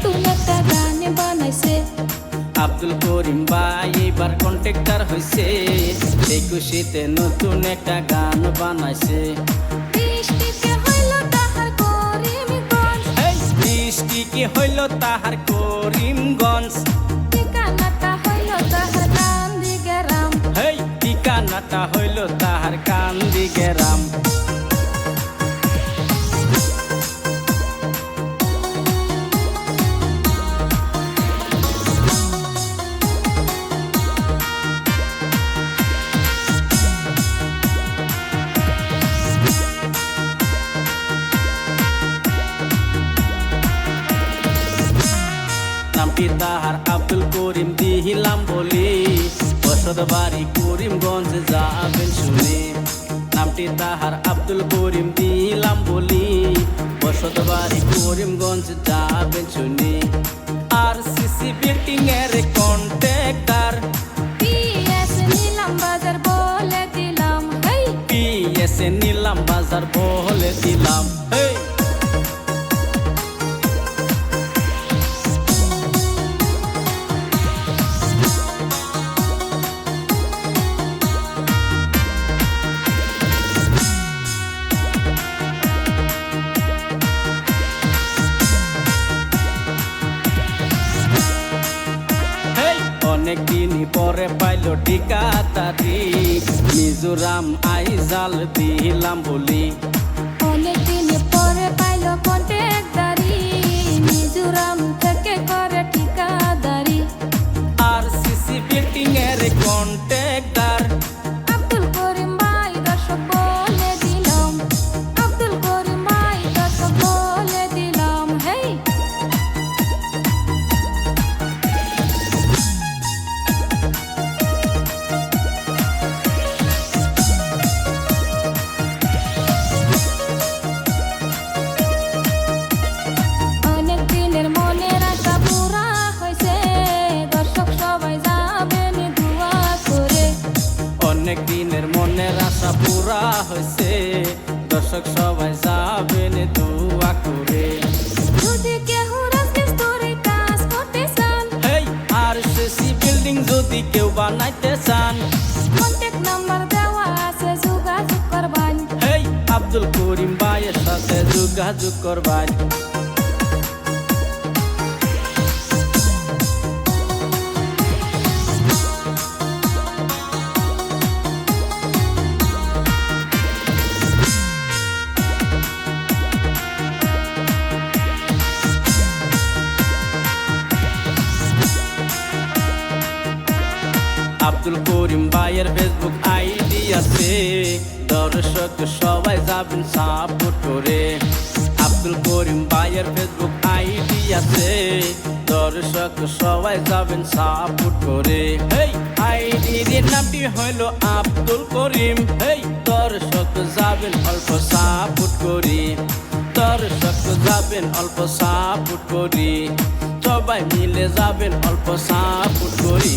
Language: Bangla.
নতুন একটা গান বানাইছে। আব্দুল করিম ভাই এবার কন্ট্রাক্টর এই খুশিতে নতুন একটা গান বানাইছে। বৃষ্টি কি হইল তাহার করিমগঞ্জ ঠিকানাটা হইল তাহার গান্ধী গ্রাম। ঠিকানাটা হইল তাহার কান্দি গেরাম। তাহার আব্দুল করিম দিহিলাম বলি। বসত বাড়ি করিমগঞ্জ যাবেন শুনে। নামটি তাহার আব্দুল করিম দিলাম বলি। বসত বাড়ি করিমগঞ্জ যাবেন শুনে। আর সিসি বিল্ডিং এর কন্ট্রাক্টর। পিএস নিলাম বাজার বলে দিলাম নিলাম বাজার বলে দিলাম অনেক দিন পরে পাইল টিকা তারি মিজোরাম আইজাল দিলাম বলি মনের আশা পুরা হয়েছে দর্শক সবাই যাবেন দোয়া করে। যদি কেহ রাজমিস্ত্রি কাজ করতে চান হেই আর সিসি বিল্ডিং যদি কেউ বানাইতে চান। কন্ট্যাক্ট নাম্বার দেওয়া আছে যোগাযোগ করবেন। হেই আব্দুল করিম ভাইয়ের সাথে যোগাযোগ করবাই আব্দুল করিম ভাইয়ের ফেসবুক আইডি আছে। দর্শক সবাই যাবেন সাপোর্ট করে। আব্দুল করিম ভাইয়ের ফেসবুক আইডি আছে। দর্শক সবাই যাবেন সাপোর্ট করে। হেই আইডির নামটি হইল আব্দুল করিম। হেই, দর্শক যাবেন অল্প সাপোর্ট করি। দর্শক যাবেন অল্প সাপোর্ট করি। সবাই মিলে যাবেন অল্প সাপোর্ট করি।